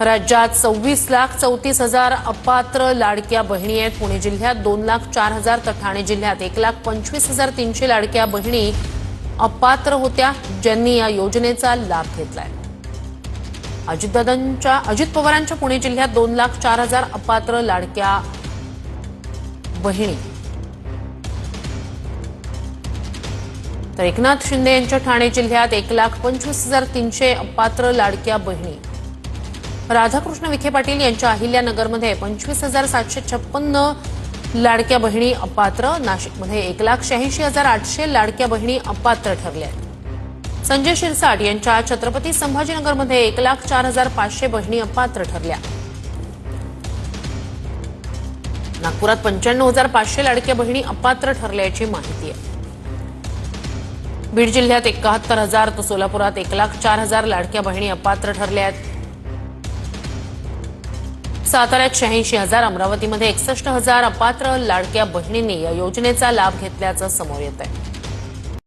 राज्यात सव्वीस लाख चौतीस हजार अपात्र लाडक्या बहिणी आहेत. पुणे जिल्ह्यात दोन लाख चार हजार तर ठाणे जिल्ह्यात एक लाख पंचवीस हजार तीनशे लाडक्या बहिणी अपात्र होत्या ज्यांनी या योजनेचा लाभ घेतलाय. अजितदादांच्या अजित पवारांच्या पुणे जिल्ह्यात दोन लाख चार हजार अपात्र लाडक्या बहिणी. तर एकनाथ शिंदे यांच्या ठाणे जिल्ह्यात एक लाख पंचवीस हजार तीनशे अपात्र लाडक्या बहिणी. राधाकृष्ण विखे पाटील यांच्या अहिल्यानगरमध्ये पंचवीस हजार सातशे छप्पन्न लाडक्या बहिणी अपात्र. नाशिकमध्ये एक लाख शहाऐंशी हजार आठशे लाडक्या बहिणी अपात्र ठरल्या आहेत. संजय शिरसाट यांच्या छत्रपती संभाजीनगरमध्ये एक लाख चार हजार पाचशे बहिणी अपात्र ठरल्या. नागपुरात पंच्याण्णव हजार पाचशे लाडक्या बहिणी अपात्र ठरल्याची माहिती आहे. बीड जिल्ह्यात एकाहत्तर हजार तर सोलापुरात एक लाख चार हजार लाडक्या बहिणी अपात्र ठरल्या आहेत. साताऱ्यात शहाऐंशी हजार अमरावतीमध्ये एकसष्ट हजार अपात्र लाडक्या बहिणींनी या योजनेचा लाभ घेतल्याचं समोर येत आहे